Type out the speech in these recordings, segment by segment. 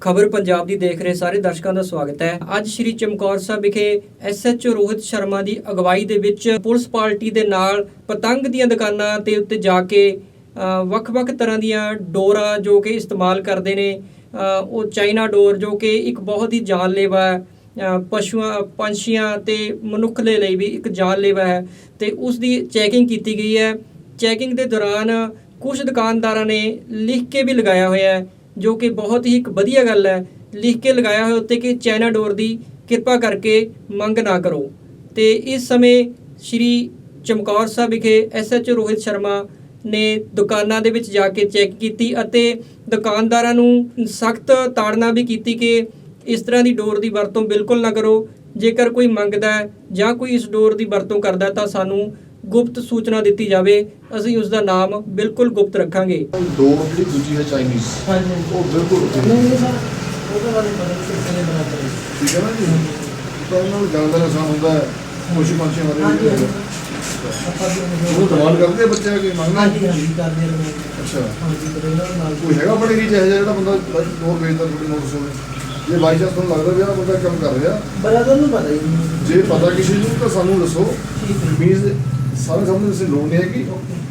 ਖਬਰ ਪੰਜਾਬ ਦੀ ਦੇਖ ਰਹੇ ਸਾਰੇ ਦਰਸ਼ਕਾਂ ਦਾ ਸਵਾਗਤ ਹੈ। ਅੱਜ ਸ਼੍ਰੀ ਚਮਕੌਰ ਸਾਹਿਬ ਵਿਖੇ ਐਸਐਚਓ ਰੋਹਿਤ ਸ਼ਰਮਾ ਦੀ ਅਗਵਾਈ ਦੇ ਵਿੱਚ ਪੁਲਿਸ ਪਾਰਟੀ ਦੇ ਨਾਲ ਪਤੰਗ ਦੀਆਂ ਦੁਕਾਨਾਂ ਤੇ ਉੱਤੇ ਜਾ ਕੇ ਵੱਖ-ਵੱਖ ਤਰ੍ਹਾਂ ਦੀਆਂ ਡੋਰਾਂ ਜੋ ਕਿ ਇਸਤੇਮਾਲ ਕਰਦੇ ਨੇ। ਉਹ ਚਾਈਨਾ ਡੋਰ ਜੋ ਕਿ ਇੱਕ ਬਹੁਤ ਹੀ ਜਾਨਲੇਵਾ ਹੈ। ਪਸ਼ੂਆਂ, ਪੰਛੀਆਂ ਤੇ ਮਨੁੱਖ ਦੇ ਲਈ ਵੀ ਇੱਕ ਜਾਨਲੇਵਾ ਹੈ ਤੇ ਉਸ ਦੀ ਚੈਕਿੰਗ ਕੀਤੀ ਗਈ ਹੈ। ਚੈਕਿੰਗ ਦੇ ਦੌਰਾਨ ਕੁਝ ਦੁਕਾਨਦਾਰਾਂ ਨੇ ਲਿਖ ਕੇ ਵੀ ਲਗਾਇਆ ਹੋਇਆ ਹੈ ਜੋ ਕਿ ਬਹੁਤ ਹੀ ਇੱਕ ਵਧੀਆ ਗੱਲ ਹੈ, ਲਿਖ ਕੇ ਲਗਾਇਆ ਹੋਇਆ ਉੱਤੇ ਕਿ ਚਾਈਨਾ ਡੋਰ ਦੀ ਕਿਰਪਾ ਕਰਕੇ ਮੰਗ ਨਾ ਕਰੋ। ਤੇ ਇਸ ਸਮੇਂ ਸ਼੍ਰੀ ਚਮਕੌਰ ਸਾਹਿਬ ਵਿਖੇ ਐਸਐਚਓ ਰੋਹਿਤ ਸ਼ਰਮਾ ਨੇ ਦੁਕਾਨਾਂ ਦੇ ਵਿੱਚ ਜਾ ਕੇ ਚੈੱਕ ਕੀਤੀ ਅਤੇ ਦੁਕਾਨਦਾਰਾਂ ਨੂੰ ਸਖਤ ਤਾੜਨਾ ਵੀ ਕੀਤੀ ਕਿ ਇਸ ਤਰ੍ਹਾਂ ਦੀ ਡੋਰ ਦੀ ਵਰਤੋਂ ਬਿਲਕੁਲ ਨਾ ਕਰੋ। ਜੇਕਰ ਕੋਈ ਮੰਗਦਾ ਜਾਂ ਕੋਈ ਇਸ ਡੋਰ ਦੀ ਵਰਤੋਂ ਕਰਦਾ ਤਾਂ ਸਾਨੂੰ ਗੁਪਤ ਸੂਚਨਾ ਦਿੱਤੀ ਜਾਵੇ ਅਸੀਂ ਉਸ ਦਾ ਨਾਮ ਬਿਲਕੁਲ ਗੁਪਤ ਰੱਖਾਂਗੇ। ਡੋਰ ਜਿਹੜੀ ਦੂਜੀ ਹੈ ਚਾਈਨੀਜ਼ ਹਾਂਜੀ। ਉਹ ਬਿਲਕੁਲ ਨਹੀਂ। ਸਰ ਉਹਦੇ ਬਾਰੇ ਪਤਾ ਨਹੀਂ ਕਿਸ ਨੇ ਬਣਾ ਕਰੀ ਠੀਕ ਹੈ ਨਾ ਜੀ? ਤਾਂ ਉਹਨਾਂ ਨੂੰ ਜਾਣ ਦਾ ਨੁਕਸਾਨ ਹੁੰਦਾ ਹੈ ਖੁਸ਼ੀ ਪੰਛੀ ਵੀ ਵੀ ਉਹ ਦਵਾਨ ਕਰਦੇ ਆ ਬੱਚੇ ਕਿ ਮੰਗਣਾ ਹਾਂਜੀ ਹਾਂਜੀ ਕਰਦੇ ਰਹੇ ਅੱਛਾ। ਹਾਂਜੀ ਤੇ ਇਹਨਾਂ ਨਾਲ ਕੋਈ ਹੈਗਾ ਆਪਣੇ ਏਰੀਆ 'ਚ ਇਹੋ ਜਿਹਾ ਜਿਹੜਾ ਬੰਦਾ ਡੋਰ ਵੇਚਦਾ ਤੁਹਾਡੀ ਨੋਟਿਸ ਹੋਵੇ? ਜੇ ਬਾਈ ਚਾਂਸ ਤੁਹਾਨੂੰ ਲੱਗਦਾ ਵੀ ਆਹ ਬੰਦਾ ਕੰਮ ਕਰ ਰਿਹਾ। ਬਰਾਦਰ ਨੂੰ ਪਤਾ ਹੀ ਜੇ ਪਤਾ ਕਿਸੇ ਨੂੰ ਤਾਂ ਸਾਨੂੰ ਦੱਸੋ। ਠੀਕ ਹੈ। ਮੀਨਸ ਸਾਰੇ ਸਾਹਮਣੇ ਕਿਸੇ ਲੋੜ ਨਹੀਂ ਹੈਗੀ।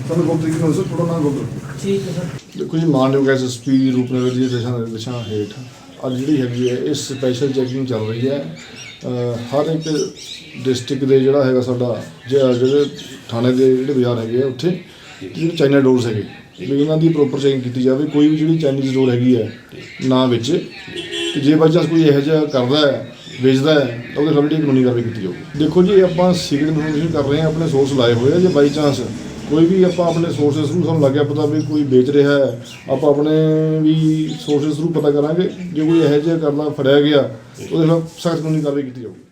ਤੁਹਾਨੂੰ ਗੁਪਤ ਨਾਲ ਦੱਸੋ ਥੋੜਾ ਨਾਮ ਗੁਪਤ ਰੱਖੋ। ਠੀਕ ਹੈ ਸਰ। ਦੇਖੋ ਜੀ ਮਾਨਯੋਗ ਐਸਐਸਪੀ ਰੂਪਨਗਰ ਜੀ ਦੇ ਦਿਸ਼ਾ ਨਿਰਦੇਸ਼ਾਂ ਹੇਠ ਅੱਜ ਜਿਹੜੀ ਹੈਗੀ ਹੈ ਇਹ ਸਪੈਸ਼ਲ ਚੈਕਿੰਗ ਚੱਲ ਰਹੀ ਹੈ। ਹਰ ਇੱਕ ਡਿਸਟ੍ਰਿਕਟ ਦੇ ਜਿਹੜਾ ਹੈਗਾ ਸਾਡਾ ਜਿਹੜੇ ਥਾਣੇ ਦੇ ਜਿਹੜੇ ਬਾਜ਼ਾਰ ਹੈਗੇ ਆ ਉੱਥੇ ਜਿਹੜੇ ਚਾਈਨਾ ਡੋਰਸ ਹੈਗੇ ਵੀ ਇਹਨਾਂ ਦੀ ਪ੍ਰੋਪਰ ਚੈਕਿੰਗ ਕੀਤੀ ਜਾਵੇ। ਕੋਈ ਵੀ ਜਿਹੜੀ ਚਾਈਨੀਜ਼ ਡੋਰ ਹੈਗੀ ਹੈ ਨਾ ਵਿੱਚ ਤੇ ਜੇ ਬਾਈ ਚਾਂਸ ਕੋਈ ਇਹੋ ਜਿਹਾ ਕਰਦਾ ਹੈ, ਵੇਚਦਾ ਹੈ, ਤਾਂ ਉਹਦੇ ਖਿਲਾਫ ਜਿਹੜੀ ਕਾਨੂੰਨੀ ਕਾਰਵਾਈ ਕੀਤੀ ਜਾਊਗੀ। ਦੇਖੋ ਜੀ, ਆਪਾਂ ਸੀਕ੍ਰੀਟ ਇਨਫੋਰਮੇਸ਼ਨ ਕਰ ਰਹੇ ਹਾਂ, ਆਪਣੇ ਸੋਰਸ ਲਾਏ ਹੋਏ ਆ, ਜੇ ਬਾਈ ਚਾਂਸ ਕੋਈ ਵੀ ਆਪਾਂ ਆਪਣੇ ਸੋਰਸਸ ਨੂੰ ਸਾਨੂੰ ਲੱਗਿਆ ਪਤਾ ਵੀ ਕੋਈ ਵੇਚ ਰਿਹਾ ਹੈ, ਆਪਾਂ ਆਪਣੇ ਵੀ ਸੋਰਸਸ ਨੂੰ ਪਤਾ ਕਰਾਂਗੇ, ਜੇ ਕੋਈ ਇਹੋ ਜਿਹਾ ਕਰਨਾ ਫੜਿਆ ਗਿਆ, ਉਹਦੇ ਖਿਲਾਫ ਸਖਤ ਕਾਨੂੰਨੀ ਕਾਰਵਾਈ ਕੀਤੀ ਜਾਊਗੀ।